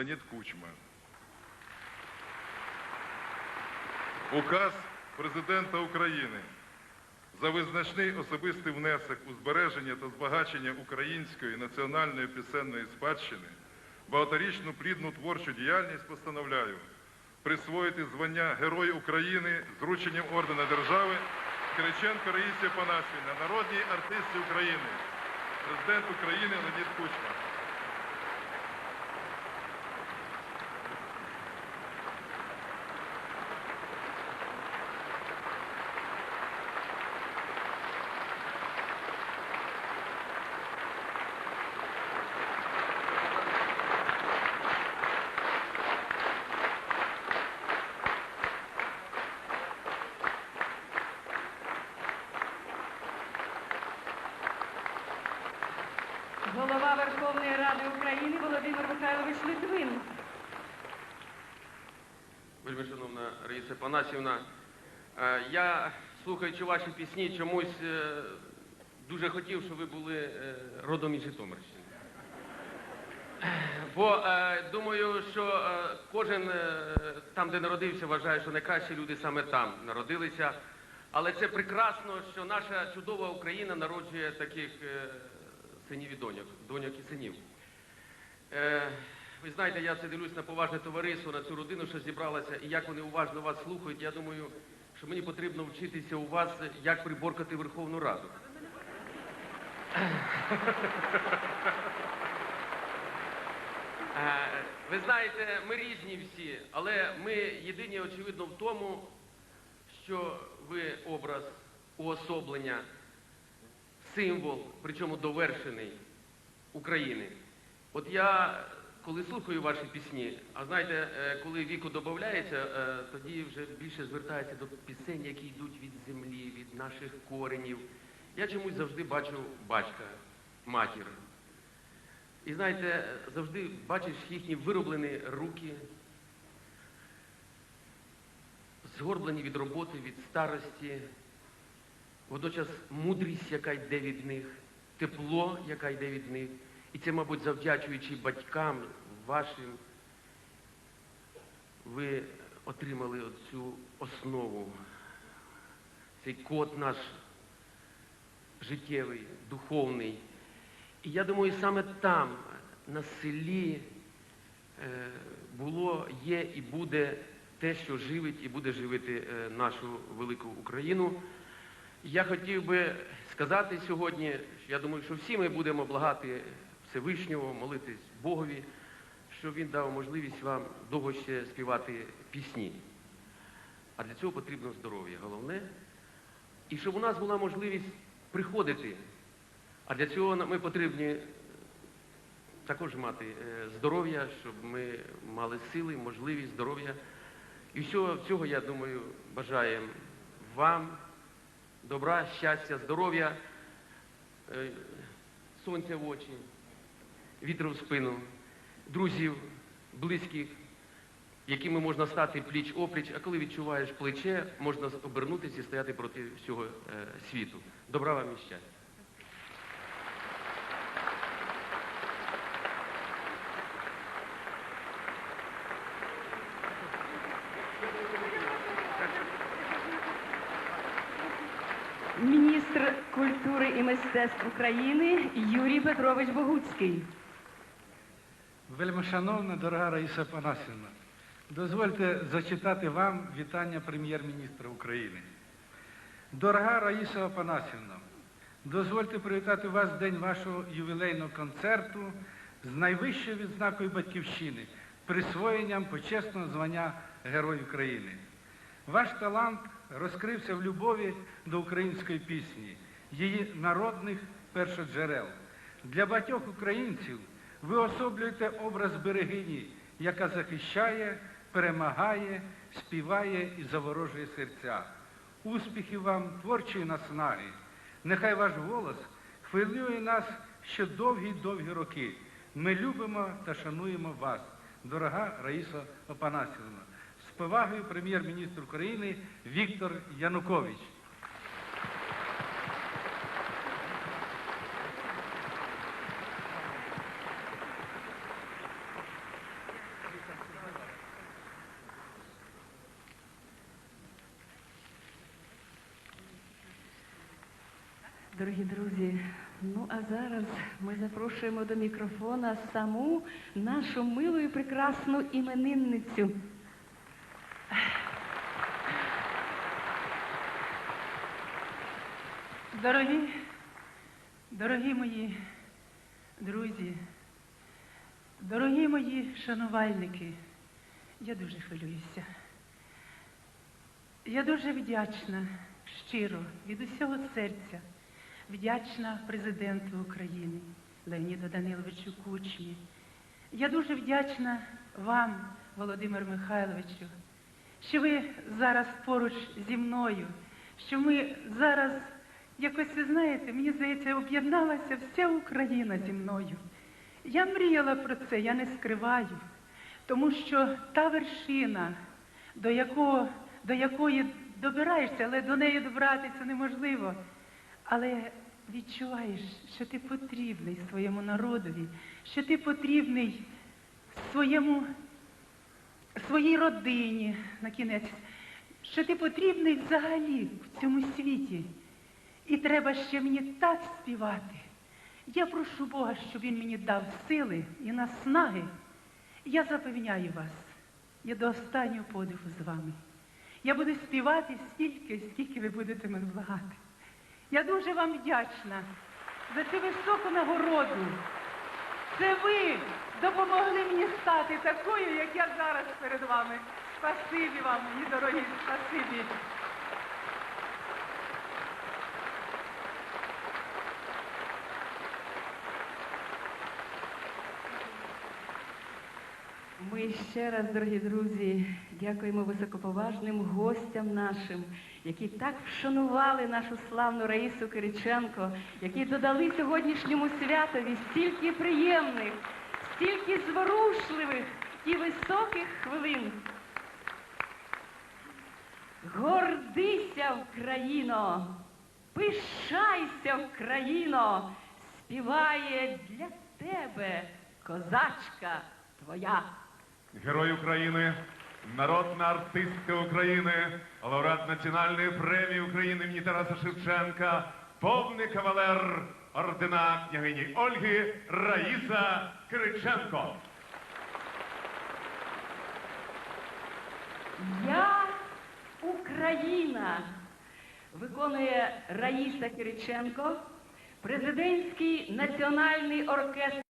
Леонід Кучма. Указ Президента України за визначний особистий внесок у збереження та збагачення української національної пісенної спадщини, багаторічну плідну творчу діяльність постановляю присвоїти звання Герой України з врученням ордена держави Кириченко Раїсі Панасівна, народній артисті України, президент України Леонід Кучма. Вельми шановна Раїса Панасівна, е, я, слухаючи ваші пісні, чомусь е, дуже хотів, щоб ви були е, родом із Житомирщини. Бо думаю, що кожен там, де народився, вважає, що найкращі люди саме там народилися. Але це прекрасно, що наша чудова Україна народжує таких синів і доньок, доньок і синів. Ви знаєте, я це дивлюсь на поважне товариство, на цю родину, що зібралася, і як вони уважно вас слухають. Я думаю, що мені потрібно вчитися у вас, як приборкати Верховну Раду. Е, Ви знаєте, ми різні всі, але ми єдині, очевидно, в тому, що ви образ уособлення, символ, причому довершений України. От я, коли слухаю ваші пісні, а знаєте, е, коли віку додається, е, тоді вже більше звертається до пісень, які йдуть від землі, від наших коренів. Я чомусь завжди бачу батька, матір. І знаєте, завжди бачиш їхні вироблені руки, згорблені від роботи, від старості, водночас мудрість, яка йде від них, тепло, яка йде від них. І це, мабуть, завдячуючи батькам вашим, ви отримали цю основу, цей код наш життєвий, духовний. І я думаю, саме там, на селі, е, було, є і буде те, що живить і буде живити е, нашу велику Україну. Я хотів би сказати сьогодні, я думаю, що всі ми будемо благати Всевишнього, молитись Богові, щоб він дав можливість вам довго ще співати пісні. А для цього потрібно здоров'я, головне. І щоб у нас була можливість приходити. А для цього ми потрібні е, також мати е, здоров'я, щоб ми мали сили, можливість, здоров'я. І всього цього, я думаю, бажаємо вам добра, щастя, здоров'я, е, сонця в очі, вітру в спину, друзів, близьких, якими можна стати пліч опліч, а коли відчуваєш плече, можна обернутися і стояти проти всього е, світу. Добра вам і щастя. Міністр культури і мистецтв України Юрій Петрович Богуцький. Вельмишановна дорога Раїса Панасівна, дозвольте зачитати вам вітання прем'єр-міністра України. Дорога Раїса Панасівна, дозвольте привітати вас в день вашого ювілейного концерту з найвищою відзнакою батьківщини, присвоєнням почесного звання Герой України. Ваш талант розкрився в любові до української пісні, її народних першоджерел. Для багатьох українців ви особлюєте образ берегині, яка захищає, перемагає, співає і заворожує серця. Успіхів вам, творчої наснаги. Нехай ваш голос хвилює нас ще довгі-довгі роки. Ми любимо та шануємо вас, дорога Раїса Опанасівна. З повагою прем'єр-міністр України Віктор Янукович. Дорогі друзі, ну а зараз ми запрошуємо до мікрофона саму нашу милу і прекрасну іменинницю. Дорогі, дорогі мої друзі, дорогі мої шанувальники, я дуже хвилююся. Я дуже вдячна, щиро, від усього серця, вдячна президенту України Леоніду Даниловичу Кучмі. Я дуже вдячна вам, Володимир Михайловичу, що ви зараз поруч зі мною, що ми зараз, якось ви знаєте, мені здається, об'єдналася вся Україна зі мною. Я мріяла про це, я не скриваю, тому що та вершина, до, якого, до якої добираєшся, але до неї добратися неможливо. Але відчуваєш, що ти потрібний своєму народові, що ти потрібний своєму своїй родині на кінець, що ти потрібний взагалі в цьому світі. І треба ще мені так співати. Я прошу Бога, щоб Він мені дав сили і наснаги. Я запевняю вас, я до останнього подиху з вами. Я буду співати стільки, скільки ви будете мене благати. Я дуже вам вдячна за цю високу нагороду. Це ви допомогли мені стати такою, як я зараз перед вами. Спасибі вам, мої дорогі, спасибі. Ми ще раз, дорогі друзі, дякуємо високоповажним гостям нашим, які так вшанували нашу славну Раїсу Кириченко, які додали сьогоднішньому святові стільки приємних, стільки зворушливих і високих хвилин. Гордися, Україно, пишайся, Україно, співає для тебе козачка твоя. Герой України, народна артистка України, лауреат Національної премії України імені Тараса Шевченка, повний кавалер ордена княгині Ольги Раїса Кириченко. Я Україна виконує Раїса Кириченко, президентський національний оркестр.